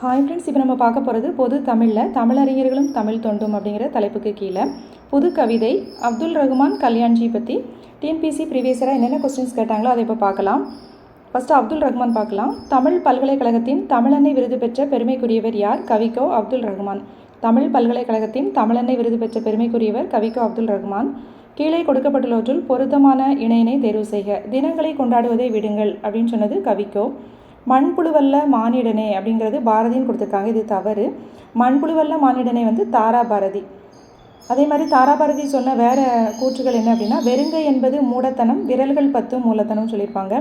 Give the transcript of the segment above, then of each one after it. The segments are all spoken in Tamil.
ஹாய் ஃப்ரெண்ட்ஸ் இப்போ நம்ம பார்க்க போகிறது பொது தமிழில் தமிழறிஞர்களும் தமிழ் தொண்டும் அப்படிங்கிற தலைப்புக்கு கீழே. புது கவிதை அப்துல் ரகுமான் கல்யாண்ஜி பற்றி டிஎன்பிசி ப்ரீவியஸராக என்னென்ன கொஸ்டின்ஸ் கேட்டாங்களோ அதை இப்போ பார்க்கலாம். ஃபஸ்ட்டு அப்துல் ரஹ்மான் பார்க்கலாம். தமிழ் பல்கலைக்கழகத்தின் தமிழன்னை விருது பெற்ற பெருமைக்குரியவர் யார்? கவிக்கோ அப்துல் ரஹ்மான் தமிழ் பல்கலைக்கழகத்தின் தமிழன்னை விருது பெற்ற பெருமைக்குரியவர் கவிக்கோ அப்துல் ரஹ்மான் கீழே கொடுக்கப்பட்டுள்ளவற்றுள் பொருத்தமான இணையினை தேர்வு செய்க. தினங்களை கொண்டாடுவதை விடுங்கள் அப்படின்னு சொன்னது கவிக்கோ. மண்புழுவல்ல மானிடனே அப்படிங்கிறது பாரதின்னு கொடுத்துருக்காங்க. இது தவறு. மண்புழுவல்ல மானிடனே வந்து தாரா பாரதி. அதே மாதிரி தாராபாரதி சொன்ன வேறு கூற்றுகள் என்ன அப்படின்னா வெறுங்கை என்பது மூடத்தனம் விரல்கள் பத்து மூலத்தனம் சொல்லியிருப்பாங்க.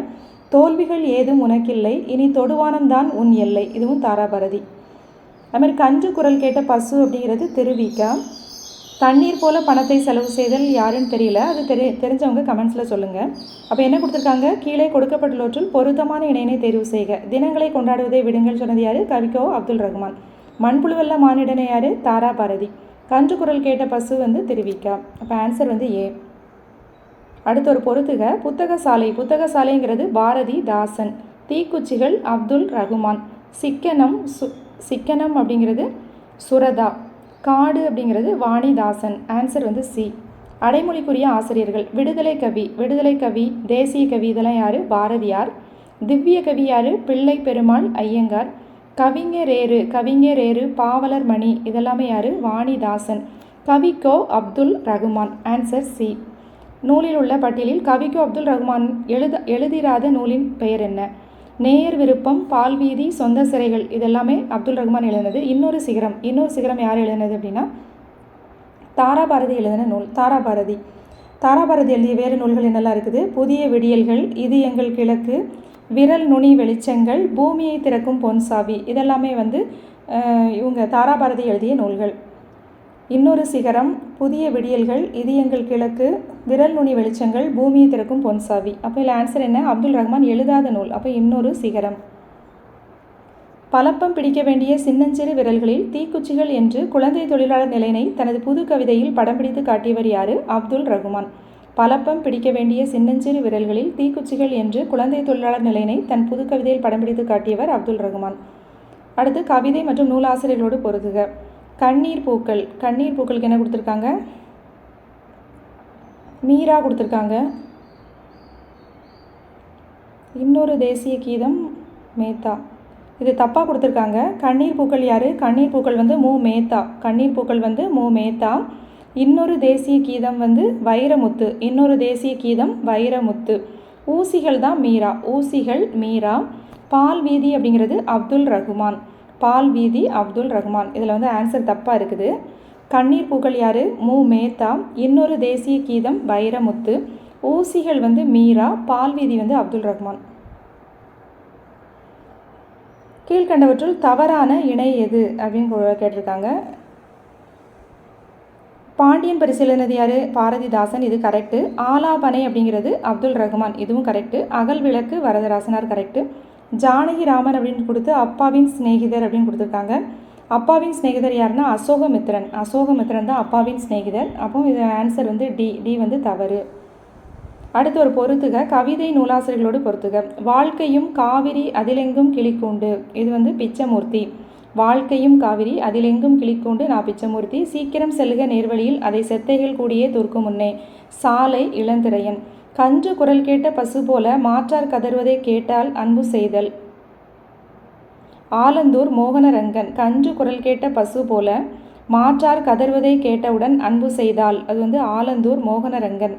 தோல்விகள் ஏதும் உனக்கில்லை இனி தொடுவானம்தான் உன் எல்லை. இதுவும் தாராபாரதி அது மாதிரி கன்று குரல் கேட்ட பசு அப்படிங்கிறது திருவிக்கா தண்ணீர் போல் பணத்தை செலவு செய்தல் யாருன்னு தெரியல. அது தெரி தெரிஞ்சவங்க கமெண்ட்ஸில் சொல்லுங்கள் அப்போ என்ன கொடுத்துருக்காங்க? கீழே கொடுக்கப்பட்டுள்ளவற்றில் பொருத்தமான இணையினை தேர்வு செய்க. தினங்களை கொண்டாடுவதை விடுங்கள் சொன்னது யார்? கவிக்கோ அப்துல் ரஹ்மான். மண்புழுவல்ல மானிடனை யார்? தாரா பாரதி. கன்று குரல் கேட்ட பசு வந்து திருவிக்கா. அப்போ ஆன்சர் வந்து ஏ. அடுத்து ஒரு பொறுத்துக. புத்தக சாலை புத்தக சாலைங்கிறது பாரதி தாசன் தீக்குச்சிகள் அப்துல் ரகுமான் சிக்கனம் சு சிக்கனம் அப்படிங்கிறது சுரதா. காடு அப்படிங்கிறது வாணிதாசன். ஆன்சர் வந்து சி அடைமொழிக்குரிய ஆசிரியர்கள் விடுதலை கவி விடுதலை கவி தேசிய கவி இதெல்லாம் யார்? பாரதியார். திவ்ய கவி யார்? பிள்ளை பெருமாள் ஐயங்கார். கவிஞரேறு கவிஞரேறு பாவலர் மணி இதெல்லாமே யார்? வாணிதாசன். கவிக்கோ அப்துல் ரகுமான். ஆன்சர் சி நூலில் உள்ள பட்டியலில் கவிக்கோ அப்துல் ரகுமான் எழுத எழுதிராத நூலின் பெயர் என்ன? நேர் விருப்பம் பால்வீதி சொந்த சிறைகள் இதெல்லாமே அப்துல் ரஹ்மான் எழுதினது. இன்னொரு சிகரம் இன்னொரு சிகரம் யார் எழுதினது அப்படின்னா தாராபாரதி எழுதின நூல் தாராபாரதி தாராபாரதி எழுதிய வேறு நூல்கள் என்னெல்லாம் இருக்குது? புதிய விடியல்கள் இது எங்கள் கிழக்கு விரல் நுனி வெளிச்சங்கள் பூமியை திறக்கும் பொன்சாவி இதெல்லாமே வந்து இவங்க தாராபாரதி எழுதிய நூல்கள். இன்னொரு சிகரம் புதிய விடியல்கள் இது எங்கள் கிழக்கு விரல் நுனி வெளிச்சங்கள் பூமியை திறக்கும் பொன்சாவி. அப்போ இதில் ஆன்சர் என்ன? அப்துல் ரஹ்மான் எழுதாத நூல். அப்போ இன்னொரு சிகரம். பலப்பம் பிடிக்க வேண்டிய சின்னஞ்சிறு விரல்களில் தீக்குச்சிகள் என்று குழந்தை தொழிலாளர் நிலையினை தனது புது கவிதையில் படம் பிடித்து காட்டியவர் யாரு? அப்துல் ரகுமான் பலப்பம் பிடிக்க வேண்டிய சின்னஞ்சிறு விரல்களில் தீக்குச்சிகள் என்று குழந்தை தொழிலாளர் நிலையினை தன் புது கவிதையில் படம் பிடித்து காட்டியவர் அப்துல் ரகுமான் அடுத்து கவிதை மற்றும் நூலாசிரியர்களோடு பொருதுக கண்ணீர் பூக்கள். கண்ணீர் பூக்களுக்கு என்ன கொடுத்துருக்காங்க? மீரா கொடுத்துருக்காங்க. இன்னொரு தேசிய கீதம் மேத்தா. இது தப்பாக கொடுத்துருக்காங்க. கண்ணீர் பூக்கள் யார்? கண்ணீர் பூக்கள் வந்து மு. மேத்தா. கண்ணீர் பூக்கள் வந்து மு. மேத்தா. இன்னொரு தேசிய கீதம் வந்து வைரமுத்து. இன்னொரு தேசிய கீதம் வைரமுத்து. ஊசிகள் தான் மீரா. ஊசிகள் மீரா. பால் வீதி அப்படிங்கிறது அப்துல் ரகுமான். பால் வீதி அப்துல் ரஹ்மான். இதில் வந்து ஆன்சர் தப்பாக இருக்குது. கண்ணீர் புகழ் யார்? மு. மேத்தா. இன்னொரு தேசிய கீதம் வைரமுத்து. ஊசிகள் வந்து மீரா பால் வீதி வந்து அப்துல் ரஹ்மான். கீழ்கண்டவற்றுள் தவறான இணை எது? அப்படின்னு கேட்டிருக்காங்க. பாண்டியன் பரிசீலனது யார்? பாரதிதாசன். இது கரெக்டு ஆலாபனை அப்படிங்கிறது அப்துல் ரஹ்மான். இதுவும் கரெக்டு அகல் விளக்கு வரதராசனார் கரெக்டு ஜானகி ராமன் அப்படின்னு கொடுத்து அப்பாவின் சிநேகிதர் அப்படின்னு கொடுத்துருக்காங்க. அப்பாவின் சிநேகிதர் யாருன்னா அசோகமித்ரன் அசோகமித்ரன் தான் அப்பாவின் சிநேகிதர். அப்போ இது ஆன்சர் வந்து டி டி வந்து தவறு. அடுத்து ஒரு பொறுத்துக. கவிதை நூலாசிரியர்களோடு பொறுத்துக. வாழ்க்கையும் காவிரி அதிலெங்கும் கிளிக்கூண்டு. இது வந்து பிச்சமூர்த்தி. வாழ்க்கையும் காவிரி அதிலெங்கும் கிளிக்கூண்டு நான் பிச்சமூர்த்தி. சீக்கிரம் செல்லுக நேர்வழியில் அதை செத்தைகள் கூடியே துர்க்கும் முன்னே. சாலை இளந்திரையன். கன்று குரல் கேட்ட பசு போல மாற்றார் கதறுவதை கேட்டால் அன்பு செய்தல். ஆலந்தூர் மோகனரங்கன் கன்று குரல் கேட்ட பசு போல மாற்றார் கதறுவதை கேட்டவுடன் அன்பு செய்தால் அது வந்து ஆலந்தூர் மோகனரங்கன்.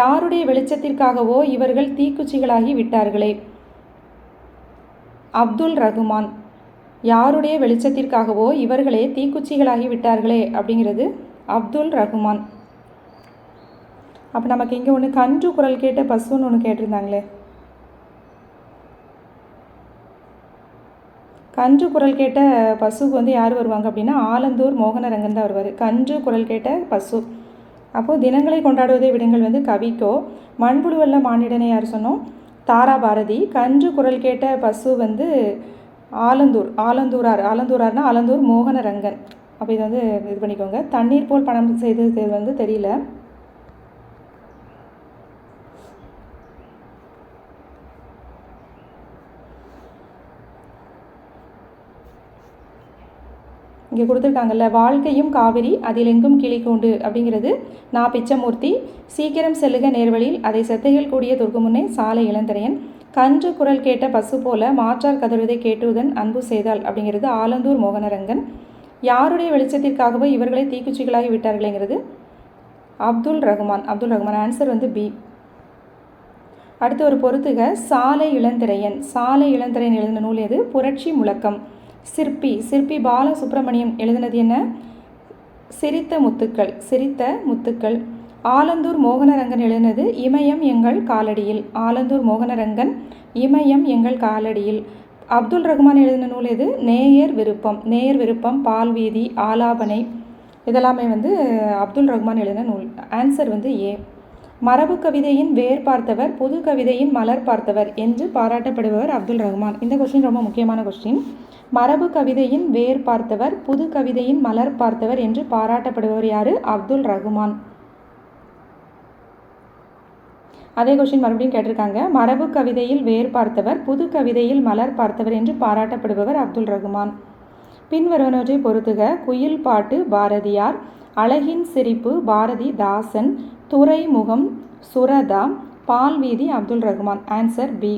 யாருடைய வெளிச்சத்திற்காகவோ இவர்கள் தீக்குச்சிகளாகி விட்டார்களே. அப்துல் ரகுமான் யாருடைய வெளிச்சத்திற்காகவோ இவர்களே தீக்குச்சிகளாகி விட்டார்களே அப்படிங்கிறது அப்துல் ரகுமான். அப்போ நமக்கு இங்கே ஒன்று கன்று குரல் கேட்ட பசுன்னு ஒன்று கேட்டிருந்தாங்களே. கன்று குரல் கேட்ட பசுக்கு வந்து யார் வருவாங்க அப்படின்னா ஆலந்தூர் மோகனரங்கன் தான் வருவார். கன்று குரல் கேட்ட பசு. அப்போது தினங்களை கொண்டாடுவதை விடுங்கள் வந்து கவிக்கோ. மண்புழுவல்ல மானிடனை யார் சொன்னோம்? தாரா பாரதி. கன்று குரல் கேட்ட பசு வந்து ஆலந்தூர் ஆலந்தூரார். ஆலந்தூரார்னா ஆலந்தூர் மோகனரங்கன். அப்போ இதை வந்து இது பண்ணிக்கோங்க. தண்ணீர் போல் பணம் செய்தது வந்து தெரியல. இங்கே கொடுத்துருக்காங்கல்ல வாழ்க்கையும் காவிரி அதிலெங்கும் கிளி கூண்டு அப்படிங்கிறது நான் பிச்சமூர்த்தி. சீக்கிரம் செல்லுக நேர்வழியில் அதை செத்தைகள் கூடிய துர்க்குமுன்னே சாலை இளந்திரையன். கன்று குரல் கேட்ட பசு போல மாற்றார் கதறுவதை கேட்டுவதன் அன்பு செய்தால் அப்படிங்கிறது ஆலந்தூர் மோகனரங்கன். யாருடைய வெளிச்சத்திற்காகவோ இவர்களை தீக்குச்சிகளாகி விட்டார்களேங்கிறது? அப்துல் ரஹ்மான். அப்துல் ரஹ்மான் ஆன்சர் வந்து பி அடுத்து ஒரு பொறுத்துக. சாலை இளந்திரையன். சாலை இளந்திரையன் எழுந்த நூல் எது? புரட்சி முழக்கம். சிற்பி சிற்பி பாலசுப்ரமணியம் எழுதினது என்ன? சிரித்த முத்துக்கள் சிரித்த முத்துக்கள். ஆலந்தூர் மோகனரங்கன் எழுதினது இமயம் எங்கள் காலடியில். ஆலந்தூர் மோகனரங்கன் இமயம் எங்கள் காலடியில். அப்துல் ரஹ்மான் எழுதின நூல் எது? நேயர் விருப்பம் நேயர் விருப்பம் பால்வீதி ஆலாபனை. இதெல்லாமே வந்து அப்துல் ரஹ்மான் எழுதின நூல். ஆன்சர் வந்து ஏ மரபு கவிதையின் வேர் பார்த்தவர் புது கவிதையின் மலர் பார்த்தவர் என்று பாராட்டப்படுபவர் அப்துல் ரஹ்மான். இந்த கொஸ்டின் ரொம்ப முக்கியமான கொஸ்டின் மரபு கவிதையின் வேர் பார்த்தவர் புது கவிதையின் மலர் பார்த்தவர் என்று பாராட்டப்படுபவர் யார்? அப்துல் ரஹ்மான். அதே கொஸ்டின் மறுபடியும் கேட்டிருக்காங்க. மரபு கவிதையில் வேர் பார்த்தவர் புது கவிதையில் மலர் பார்த்தவர் என்று பாராட்டப்படுபவர் அப்துல் ரஹ்மான். பின்வருவனவற்றை பொறுத்துக. குயில் பாட்டு பாரதியார் அழகின் சிரிப்பு பாரதி தாசன் துறைமுகம் சுரதா பால்வீதி அப்துல் ரஹ்மான். ஆன்சர் பி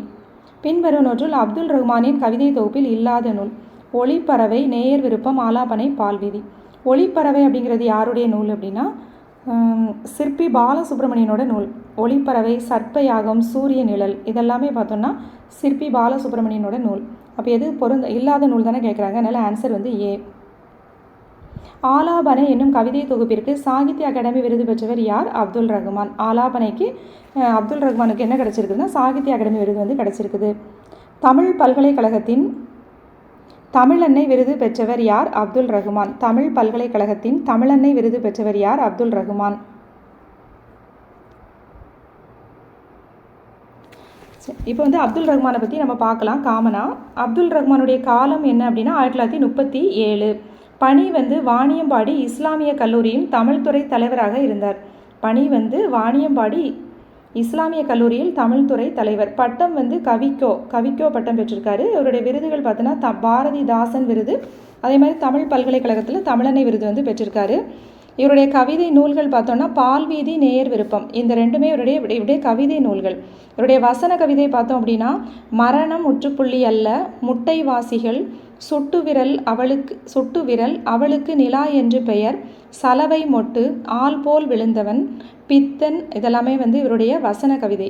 பின்வருவனொற்றில் அப்துல் ரஹ்மானின் கவிதை தொகுப்பில் இல்லாத நூல். ஒளிப்பறவை நேயர் விருப்பம் ஆலாபனை பால்வீதி ஒளிப்பறவை அப்படிங்கிறது யாருடைய நூல் அப்படின்னா சிற்பி பாலசுப்ரமணியனோட நூல். ஒளிப்பறவை சர்ப்பயாகம் சூரிய நிழல் இதெல்லாமே பார்த்தோம்னா சிற்பி பாலசுப்ரமணியனோட நூல். அப்போ எது பொருந்த இல்லாத நூல் தானே கேட்குறாங்க அதனால் ஆன்சர் வந்து ஏ ஆலாபனை என்னும் கவிதை தொகுப்பிற்கு சாகித்ய அகாடமி விருது பெற்றவர் யார்? அப்துல் ரஹ்மான் ஆலாபனைக்கு அப்துல் ரஹ்மானுக்கு என்ன கிடச்சிருக்குதுன்னா சாகித்ய அகாடமி விருது வந்து கிடச்சிருக்குது. தமிழ் பல்கலைக்கழகத்தின் தமிழன்னை விருது பெற்றவர் யார்? அப்துல் ரஹ்மான் தமிழ் பல்கலைக்கழகத்தின் தமிழன்னை விருது பெற்றவர் யார்? அப்துல் ரஹ்மான் இப்போ வந்து அப்துல் ரஹ்மானை பற்றி நம்ம பார்க்கலாம் காமனாக அப்துல் ரஹ்மானுடைய காலம் என்ன அப்படின்னா ஆயிரத்தி தொள்ளாயிரத்தி முப்பத்தி ஏழு. பணி வந்து வாணியம்பாடி இஸ்லாமிய கல்லூரியில் தமிழ்துறை தலைவராக இருந்தார். பணி வந்து வாணியம்பாடி இஸ்லாமிய கல்லூரியில் தமிழ்துறை தலைவர். பட்டம் வந்து கவிக்கோ கவிக்கோ பட்டம் பெற்றிருக்காரு. இவருடைய விருதுகள் பார்த்தோன்னா த பாரதிதாசன் விருது அதே மாதிரி தமிழ் பல்கலைக்கழகத்தில் தமிழனை விருது வந்து பெற்றிருக்காரு. இவருடைய கவிதை நூல்கள் பார்த்தோன்னா பால்வீதி நேயர் விருப்பம். இந்த ரெண்டுமே இவருடைய இவருடைய கவிதை நூல்கள். இவருடைய வசன கவிதை பார்த்தோம் அப்படின்னா மரணம் முற்றுப்புள்ளி அல்ல முட்டைவாசிகள் சுட்டு விரல் அவளுக்கு சுட்டு விரல் அவளுக்கு நிலா என்று பெயர். சலவை மொட்டு ஆள் போல் விழுந்தவன் பித்தன் இதெல்லாமே வந்து இவருடைய வசன கவிதை.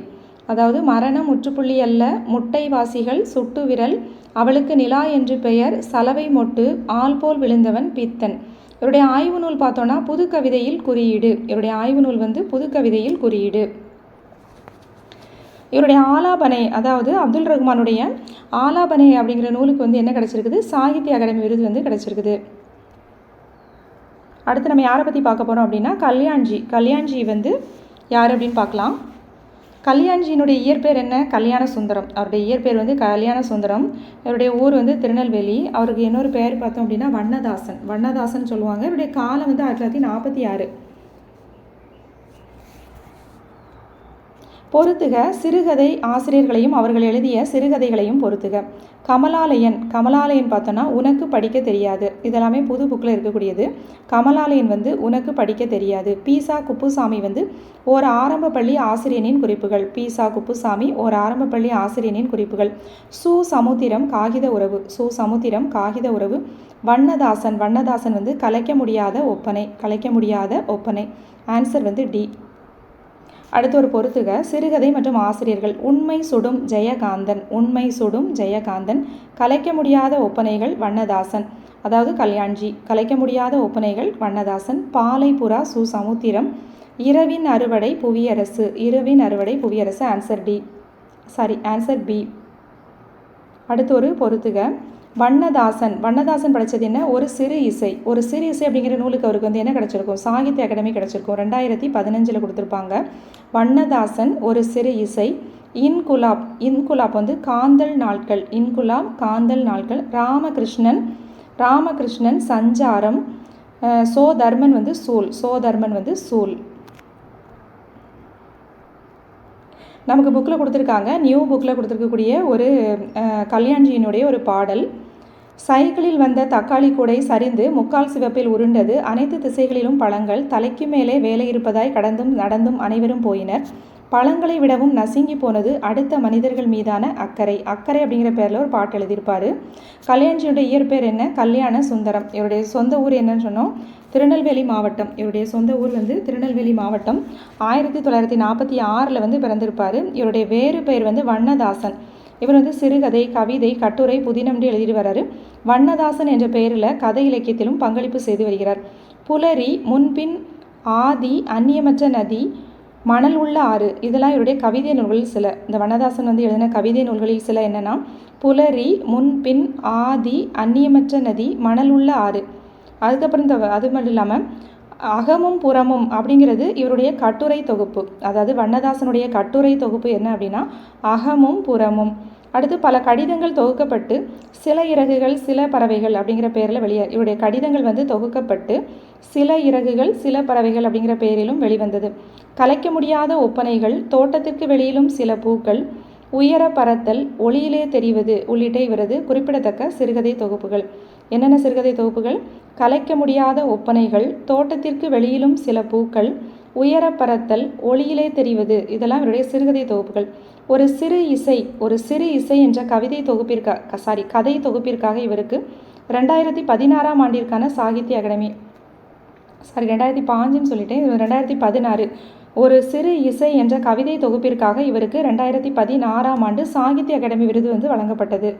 அதாவது மரணம் முற்றுப்புள்ளி அல்ல முட்டைவாசிகள் சுட்டு விரல் அவளுக்கு நிலா என்று பெயர். சலவை மொட்டு ஆள் போல் விழுந்தவன் பித்தன். இவருடைய ஆய்வு நூல் பார்த்தோன்னா புது கவிதையில் குறியீடு. இவருடைய ஆய்வு நூல் வந்து புது கவிதையில் குறியீடு. இவருடைய ஆலாபனை அதாவது அப்துல் ரஹ்மானுடைய ஆலாபனை அப்படிங்கிற நூலுக்கு வந்து என்ன கிடச்சிருக்குது? சாகித்ய அகாடமி விருது வந்து கிடச்சிருக்குது. அடுத்து நம்ம யாரை பற்றி பார்க்க போகிறோம் அப்படின்னா கல்யாண்ஜி. கல்யாண்ஜி வந்து யார் அப்படின்னு பார்க்கலாம். கல்யாண்ஜியினுடைய இயற்பெயர் என்ன? கல்யாண சுந்தரம் அவருடைய இயற்பெயர் வந்து கல்யாண சுந்தரம் இவருடைய ஊர் வந்து திருநெல்வேலி. அவருக்கு இன்னொரு பெயர் பார்த்தோம் அப்படின்னா வண்ணதாசன். வண்ணதாசன் சொல்லுவாங்க. இவருடைய காலம் வந்து ஆயிரத்தி தொள்ளாயிரத்தி நாற்பத்தி ஆறு. பொருத்துக சிறுகதை ஆசிரியர்களையும் அவர்கள் எழுதிய சிறுகதைகளையும் பொருத்துக. கமலாலயன் கமலாலயன் பார்த்தோன்னா உனக்கு படிக்க தெரியாது. இதெல்லாமே புது புக்கில் இருக்கக்கூடியது. கமலாலயன் வந்து உனக்கு படிக்க தெரியாது. பீசா குப்புசாமி வந்து ஓர் ஆரம்ப பள்ளி ஆசிரியனின் குறிப்புகள். பீசா குப்புசாமி ஓர் ஆரம்ப பள்ளி ஆசிரியனின் குறிப்புகள். சு. சமுத்திரம் காகித உறவு. சு. சமுத்திரம் காகித உறவு. வண்ணதாசன் வண்ணதாசன் வந்து கலைக்க முடியாத ஒப்பனை. கலைக்க முடியாத ஒப்பனை. ஆன்சர் வந்து டி அடுத்து ஒரு பொறுத்துக. சிறுகதை மற்றும் ஆசிரியர்கள். உண்மை சுடும் ஜெயகாந்தன். உண்மை சுடும் ஜெயகாந்தன். கலைக்க முடியாத ஒப்பனைகள் வண்ணதாசன். அதாவது கல்யாண்ஜி. கலைக்க முடியாத ஒப்பனைகள் வண்ணதாசன். பாலைபுரா சு சமுத்திரம் இரவின் அறுவடை புவியரசு. இரவின் அறுவடை Puviyarasu. Answer D sorry answer B அடுத்து ஒரு பொறுத்துக. வண்ணதாசன். வண்ணதாசன் படித்தது என்ன? ஒரு சிறு இசை. ஒரு சிறு இசை அப்படிங்கிற நூலுக்கு அவருக்கு வந்து என்ன கிடச்சிருக்கும்? சாகித்ய அகாடமி கிடச்சிருக்கும். ரெண்டாயிரத்தி பதினஞ்சில் கொடுத்துருப்பாங்க. வண்ணதாசன் ஒரு சிறு இசை. இன்குலாப். இன்குலாப் வந்து காந்தல் நாட்கள். இன்குலாப் காந்தல் நாட்கள். ராமகிருஷ்ணன் ராமகிருஷ்ணன் சஞ்சாரம். சோ தர்மன் வந்து சூல். சோ தர்மன் வந்து சூல். நமக்கு புக்கில் கொடுத்துருக்காங்க. நியூ புக்கில் கொடுத்துருக்கக்கூடிய ஒரு கல்யாண்ஜியினுடைய ஒரு பாடல். சைக்கிளில் வந்த தக்காளி கூடை சரிந்து முக்கால் சிவப்பில் உருண்டது. அனைத்து திசைகளிலும் பழங்கள் தலைக்கு மேலே வேலை இருப்பதாய் கடந்தும் நடந்தும் அனைவரும் போயினர். பழங்களை விடவும் நசுங்கி போனது அடுத்த மனிதர்கள் மீதான அக்கறை. அக்கறை அப்படிங்கிற பேரில் ஒரு பாட்டு எழுதியிருப்பார். கல்யாண்ஜியுடைய இயற்பெயர் என்ன? கல்யாண சுந்தரம். இவருடைய சொந்த ஊர் என்னன்னு சொன்னோம். திருநெல்வேலி மாவட்டம். இவருடைய சொந்த ஊர் வந்து திருநெல்வேலி மாவட்டம். ஆயிரத்தி தொள்ளாயிரத்தி நாற்பத்தி ஆறில் வந்து பிறந்திருப்பார். இவருடைய வேறு பெயர் வந்து வண்ணதாசன். இவர் வந்து சிறுகதை கவிதை கட்டுரை புதினம்னு எழுதிட்டு வர்றாரு வண்ணதாசன் என்ற பெயரில் கதை இலக்கியத்திலும் பங்களிப்பு செய்து வருகிறார். புலரி முன்பின் ஆதி அந்நியமற்ற நதி மணல் உள்ள ஆறு இதெல்லாம் இவருடைய கவிதை நூல்களில் சில. இந்த வண்ணதாசன் வந்து எழுதின கவிதை நூல்களில் சில என்னென்னா புலரி முன்பின் ஆதி அந்நியமற்ற நதி மணல் உள்ள ஆறு. அதுக்கப்புறம் இந்த அது மட்டும் இல்லாமல் அகமும் புறமும் அப்படிங்கிறது இவருடைய கட்டுரை தொகுப்பு. அதாவது வண்ணதாசனுடைய கட்டுரை தொகுப்பு என்ன அப்படின்னா அகமும் புறமும். அடுத்து பல கடிதங்கள் தொகுக்கப்பட்டு சில இறகுகள் சில பறவைகள் அப்படிங்கிற பெயரில் வெளியே இவருடைய கடிதங்கள் வந்து தொகுக்கப்பட்டு சில இறகுகள் சில பறவைகள் அப்படிங்கிற பெயரிலும் வெளிவந்தது. கலைக்க முடியாத ஒப்பனைகள் தோட்டத்திற்கு வெளியிலும் சில பூக்கள் உயர பறத்தல் ஒளியிலே தெரிவது உள்ளிட்ட இவரது குறிப்பிடத்தக்க சிறுகதை தொகுப்புகள். என்னென்ன சிறுகதை தொகுப்புகள்? கலைக்க முடியாத ஒப்பனைகள் தோட்டத்திற்கு வெளியிலும் சில பூக்கள் உயர பறத்தல் ஒளியிலே தெரிவது இதெல்லாம் இவருடைய சிறுகதை தொகுப்புகள். ஒரு சிறு இசை ஒரு சிறு இசை என்ற கவிதை தொகுப்பிற்காக சாரி கதை தொகுப்பிற்காக இவருக்கு ரெண்டாயிரத்தி பதினாறாம் ஆண்டிற்கான சாகித்ய அகாடமி. சாரி ரெண்டாயிரத்தி பாஞ்சுன்னு சொல்லிட்டேன். இது ரெண்டாயிரத்தி பதினாறு. ஒரு சிறு இசை என்ற கவிதை தொகுப்பிற்காக இவருக்கு ரெண்டாயிரத்தி பதினாறாம் ஆண்டு சாகித்ய அகாடமி விருது வந்து வழங்கப்பட்டது.